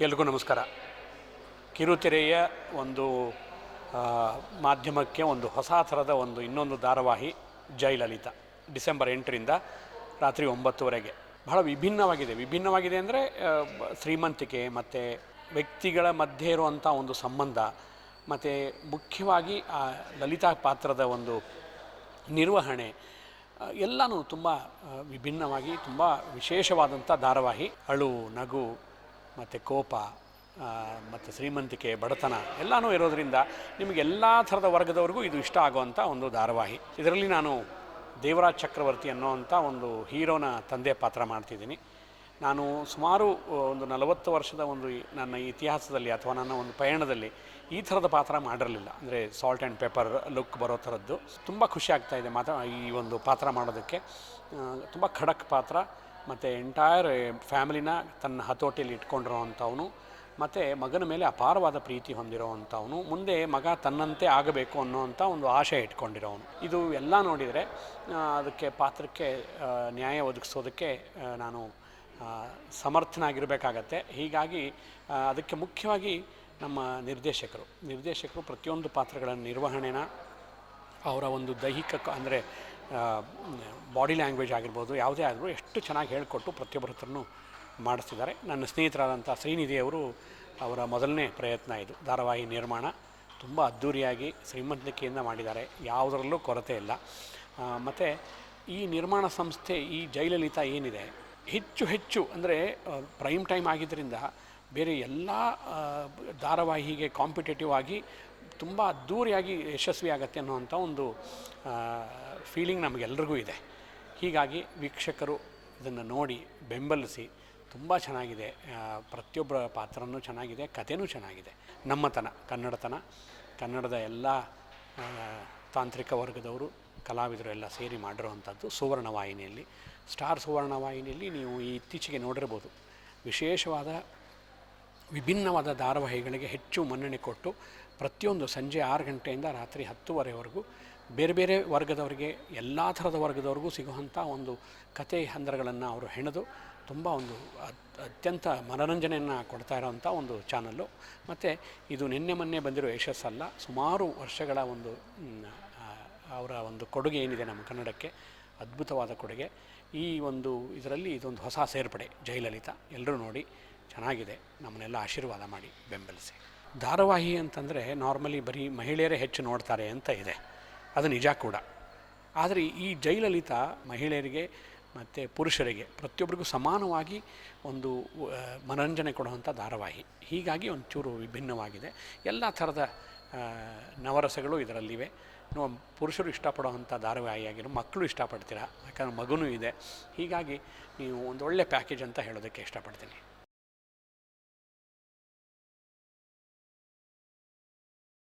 ಎಲ್ರಿಗೂ ನಮಸ್ಕಾರ. ಕಿರುತೆರೆಯ ಒಂದು ಮಾಧ್ಯಮಕ್ಕೆ ಒಂದು ಹೊಸ ಥರದ ಒಂದು ಇನ್ನೊಂದು ಧಾರಾವಾಹಿ, ಜಯಲಲಿತ, ಡಿಸೆಂಬರ್ ಎಂಟರಿಂದ ರಾತ್ರಿ ಒಂಬತ್ತುವರೆಗೆ. ಬಹಳ ವಿಭಿನ್ನವಾಗಿದೆ. ವಿಭಿನ್ನವಾಗಿದೆ ಅಂದರೆ ಶ್ರೀಮಂತಿಕೆ, ಮತ್ತು ವ್ಯಕ್ತಿಗಳ ಮಧ್ಯೆ ಇರುವಂಥ ಒಂದು ಸಂಬಂಧ, ಮತ್ತು ಮುಖ್ಯವಾಗಿ, ಆ, ಲಲಿತಾ ಪಾತ್ರದ ಒಂದು ನಿರ್ವಹಣೆ ಎಲ್ಲನೂ ತುಂಬ ವಿಭಿನ್ನವಾಗಿ, ತುಂಬ ವಿಶೇಷವಾದಂಥ ಧಾರಾವಾಹಿ, ಅಳು, ನಗು ಮತ್ತು ಕೋಪ ಮತ್ತು ಶ್ರೀಮಂತಿಕೆ, ಬಡತನ ಎಲ್ಲನೂ ಇರೋದರಿಂದ ನಿಮಗೆ ಎಲ್ಲ ಥರದ ವರ್ಗದವರಿಗೂ ಇದು ಇಷ್ಟ ಆಗುವಂಥ ಒಂದು ಧಾರಾವಾಹಿ. ಇದರಲ್ಲಿ ನಾನು ದೇವರಾಜ್ ಚಕ್ರವರ್ತಿ ಅನ್ನೋವಂಥ ಒಂದು ಹೀರೋನ ತಂದೆ ಪಾತ್ರ ಮಾಡ್ತಿದ್ದೀನಿ. ನಾನು ಸುಮಾರು ಒಂದು ನಲವತ್ತು ವರ್ಷದ ಒಂದು ನನ್ನ ಇತಿಹಾಸದಲ್ಲಿ ಅಥವಾ ನನ್ನ ಒಂದು ಪಯಣದಲ್ಲಿ ಈ ಥರದ ಪಾತ್ರ ಮಾಡಿರಲಿಲ್ಲ. ಅಂದರೆ ಸಾಲ್ಟ್ ಆ್ಯಂಡ್ ಪೇಪರ್ ಲುಕ್ ಬರೋ ಥರದ್ದು. ತುಂಬ ಖುಷಿ ಆಗ್ತಾ ಇದೆ ಮಾತ್ರ ಈ ಒಂದು ಪಾತ್ರ ಮಾಡೋದಕ್ಕೆ. ತುಂಬ ಖಡಕ್ ಪಾತ್ರ. ಮತ್ತು ಎಂಟೈರ್ ಫ್ಯಾಮಿಲಿನ ತನ್ನ ಹತೋಟಿಯಲ್ಲಿ ಇಟ್ಕೊಂಡಿರೋವಂಥವನು, ಮತ್ತು ಮಗನ ಮೇಲೆ ಅಪಾರವಾದ ಪ್ರೀತಿ ಹೊಂದಿರೋವಂಥವನು, ಮುಂದೆ ಮಗ ತನ್ನಂತೆ ಆಗಬೇಕು ಅನ್ನೋವಂಥ ಒಂದು ಆಶೆ ಇಟ್ಕೊಂಡಿರೋವನು. ಇದು ಎಲ್ಲ ನೋಡಿದರೆ ಅದಕ್ಕೆ ಪಾತ್ರಕ್ಕೆ ನ್ಯಾಯ ಒದಗಿಸೋದಕ್ಕೆ ನಾನು ಸಮರ್ಥನಾಗಿರಬೇಕಾಗತ್ತೆ. ಹೀಗಾಗಿ ಅದಕ್ಕೆ ಮುಖ್ಯವಾಗಿ ನಮ್ಮ ನಿರ್ದೇಶಕರು. ನಿರ್ದೇಶಕರು ಪ್ರತಿಯೊಂದು ಪಾತ್ರಗಳ ನಿರ್ವಹಣೆನ ಅವರ ಒಂದು ದೈಹಿಕ ಅಂದರೆ ಬಾಡಿ ಲ್ಯಾಂಗ್ವೇಜ್ ಆಗಿರ್ಬೋದು, ಯಾವುದೇ ಆದರೂ ಎಷ್ಟು ಚೆನ್ನಾಗಿ ಹೇಳಿಕೊಟ್ಟು ಪ್ರತಿಯೊಬ್ಬರ ಹತ್ರನೂ ಮಾಡಿಸ್ತಿದ್ದಾರೆ. ನನ್ನ ಸ್ನೇಹಿತರಾದಂಥ ಶ್ರೀನಿಧಿಯವರು ಅವರ ಮೊದಲನೇ ಪ್ರಯತ್ನ ಇದು. ಧಾರಾವಾಹಿ ನಿರ್ಮಾಣ ತುಂಬ ಅದ್ಧೂರಿಯಾಗಿ ಶ್ರೀಮಂತಿಕೆಯಿಂದ ಮಾಡಿದ್ದಾರೆ. ಯಾವುದರಲ್ಲೂ ಕೊರತೆ ಇಲ್ಲ. ಮತ್ತು ಈ ನಿರ್ಮಾಣ ಸಂಸ್ಥೆ, ಈ ಜಯಲಲಿತಾ ಏನಿದೆ? ಹೆಚ್ಚು ಹೆಚ್ಚು ಅಂದರೆ ಪ್ರೈಮ್ ಟೈಮ್ ಆಗಿದ್ದರಿಂದ ಬೇರೆ ಎಲ್ಲ ಧಾರಾವಾಹಿಗೆ ಕಾಂಪಿಟೇಟಿವ್ ಆಗಿ ತುಂಬ ಅದ್ಧೂರಿಯಾಗಿ ಯಶಸ್ವಿ ಆಗುತ್ತೆ ಅನ್ನುವಂಥ ಒಂದು ಫೀಲಿಂಗ್ ನಮಗೆಲ್ರಿಗೂ ಇದೆ. ಹೀಗಾಗಿ ವೀಕ್ಷಕರು ಇದನ್ನು ನೋಡಿ ಬೆಂಬಲಿಸಿ, ತುಂಬ ಚೆನ್ನಾಗಿದೆ. ಪ್ರತಿಯೊಬ್ಬರ ಪಾತ್ರನೂ ಚೆನ್ನಾಗಿದೆ, ಕಥೆನೂ ಚೆನ್ನಾಗಿದೆ. ನಮ್ಮತನ, ಕನ್ನಡತನ, ಕನ್ನಡದ ಎಲ್ಲ ತಾಂತ್ರಿಕ ವರ್ಗದವರು, ಕಲಾವಿದರು ಎಲ್ಲ ಸೇರಿ ಮಾಡಿರುವಂಥದ್ದು ಸುವರ್ಣ ವಾಹಿನಿಯಲ್ಲಿ ಸ್ಟಾರ್ ಸುವರ್ಣ ವಾಹಿನಿಯಲ್ಲಿ ನೀವು ಇತ್ತೀಚೆಗೆ ನೋಡಿರ್ಬೋದು. ವಿಶೇಷವಾದ ವಿಭಿನ್ನವಾದ ಧಾರಾವಾಹಿಗಳಿಗೆ ಹೆಚ್ಚು ಮನ್ನಣೆ ಕೊಟ್ಟು ಪ್ರತಿಯೊಂದು ಸಂಜೆ ಆರು ಗಂಟೆಯಿಂದ ರಾತ್ರಿ ಹತ್ತುವರೆವರೆಗೂ ಬೇರೆ ಬೇರೆ ವರ್ಗದವರಿಗೆ, ಎಲ್ಲ ಥರದ ವರ್ಗದವ್ರಿಗೂ ಸಿಗುವಂಥ ಒಂದು ಕತೆ ಹಂದರಗಳನ್ನು ಅವರು ಹೆಣೆದು ತುಂಬ ಒಂದು ಅತ್- ಅತ್ಯಂತ ಮನೋರಂಜನೆಯನ್ನು ಕೊಡ್ತಾ ಇರೋವಂಥ ಒಂದು ಚಾನಲ್ಲು. ಮತ್ತು ಇದು ನಿನ್ನೆ ಮೊನ್ನೆ ಬಂದಿರೋ ಯಶಸ್ಸಲ್ಲ, ಸುಮಾರು ವರ್ಷಗಳ ಒಂದು ಅವರ ಒಂದು ಕೊಡುಗೆ ಏನಿದೆ ನಮ್ಮ ಕನ್ನಡಕ್ಕೆ, ಅದ್ಭುತವಾದ ಕೊಡುಗೆ. ಈ ಒಂದು ಇದರಲ್ಲಿ ಇದೊಂದು ಹೊಸ ಸೇರ್ಪಡೆ, ಜಯಲಲಿತಾ. ಎಲ್ಲರೂ ನೋಡಿ ಚೆನ್ನಾಗಿದೆ. ನಮ್ಮನ್ನೆಲ್ಲ ಆಶೀರ್ವಾದ ಮಾಡಿ ಬೆಂಬಲಿಸಿ. ಧಾರಾವಾಹಿ ಅಂತಂದರೆ ನಾರ್ಮಲಿ ಬರೀ ಮಹಿಳೆಯರೇ ಹೆಚ್ಚು ನೋಡ್ತಾರೆ ಅಂತ ಇದೆ. ಅದು ನಿಜ ಕೂಡ. ಆದರೆ ಈ ಜಯಲಲಿತಾ ಮಹಿಳೆಯರಿಗೆ ಮತ್ತು ಪುರುಷರಿಗೆ ಪ್ರತಿಯೊಬ್ಬರಿಗೂ ಸಮಾನವಾಗಿ ಒಂದು ಮನರಂಜನೆ ಕೊಡುವಂಥ ಧಾರಾವಾಹಿ. ಹೀಗಾಗಿ ಒಂಚೂರು ವಿಭಿನ್ನವಾಗಿದೆ. ಎಲ್ಲ ಥರದ ನವರಸಗಳು ಇದರಲ್ಲಿವೆ. ನಾವು ಪುರುಷರು ಇಷ್ಟಪಡುವಂಥ ಧಾರಾವಾಹಿಯಾಗಿರೋ ಮಕ್ಕಳು ಇಷ್ಟಪಡ್ತೀರಾ? ಯಾಕಂದ್ರೆ ಮಗುನೂ ಇದೆ. ಹೀಗಾಗಿ ನೀವು ಒಂದು ಒಳ್ಳೆ ಪ್ಯಾಕೇಜ್ ಅಂತ ಹೇಳೋದಕ್ಕೆ ಇಷ್ಟಪಡ್ತೀನಿ.